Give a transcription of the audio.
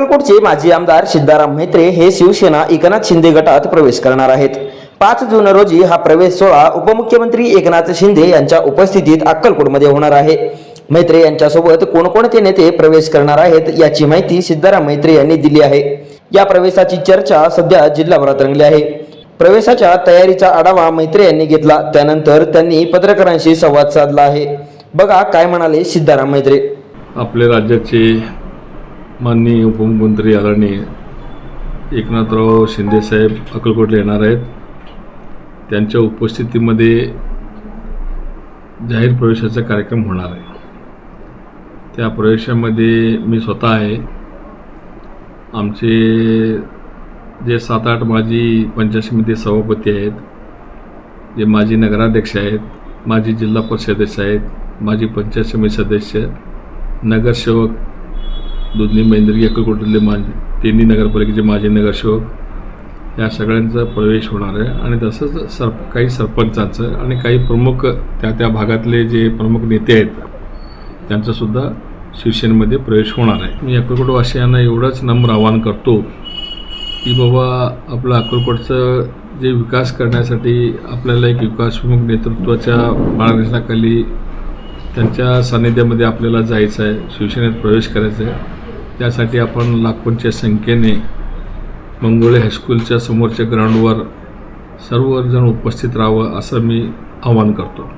अक्कलकोटचे माजी आमदार सिद्धाराम म्हेत्रे हे शिवसेना एकनाथ शिंदे गटात प्रवेश करणार आहेत. पाच जून रोजी हा प्रवेश सोहळा उपमुख्यमंत्री एकनाथ शिंदे यांच्या उपस्थितीत अक्कलकोटमध्ये होणार आहे. मैत्रे यांच्यासोबत कोणकोणते नेते प्रवेश करणार आहेत याची माहिती सिद्धाराम मैत्रे यांनी दिली आहे. या प्रवेशाची चर्चा सध्या जिल्हाभरात रंगली आहे. प्रवेशाच्या तयारीचा आढावा मैत्रे यांनी घेतला. त्यानंतर त्यांनी पत्रकारांशी संवाद साधला आहे. बघा काय म्हणाले सिद्धाराम मैत्रे आपल्या राज्याचे माननीय उपमुख्यमंत्री आदरणीय एकनाथराव शिंदेसाहेब अक्कलकोटला येणार आहेत. त्यांच्या उपस्थितीमध्ये जाहीर प्रवेशाचा कार्यक्रम होणार आहे. त्या प्रवेशामध्ये मी स्वतः आहे. आमचे जे सात आठ माजी पंचायत समिती सभापती आहेत जे माजी नगराध्यक्ष आहेत माजी जिल्हा परिषद सदस्य आहेत माजी पंचायत समिती सदस्य नगरसेवक दोन्ही महेंद्री अक्कलकोटले मा तिन्ही नगरपालिकेचे माजी नगरसेवक या सगळ्यांचा प्रवेश होणार आहे. आणि तसंच सर काही सरपंचांचं आणि काही प्रमुख त्या त्या भागातले जे प्रमुख नेते आहेत त्यांचासुद्धा शिवसेनेमध्ये प्रवेश होणार आहे. मी अक्कलकोटवासियांना एवढंच नम्र आवाहन करतो की बाबा आपलं अक्कलकोटचं जे विकास करण्यासाठी आपल्याला एक विकासमुख नेतृत्वाच्या मार्गदर्शनाखाली त्यांच्या सान्निध्यामध्ये आपल्याला जायचं आहे शिवसेनेत प्रवेश करायचा आहे. त्यासाठी आपण लाखोंच्या संख्येने मंगोळे हायस्कूलच्या समोरच्या ग्राउंडवर सर्वजण उपस्थित राहावं असं मी आवाहन करतो.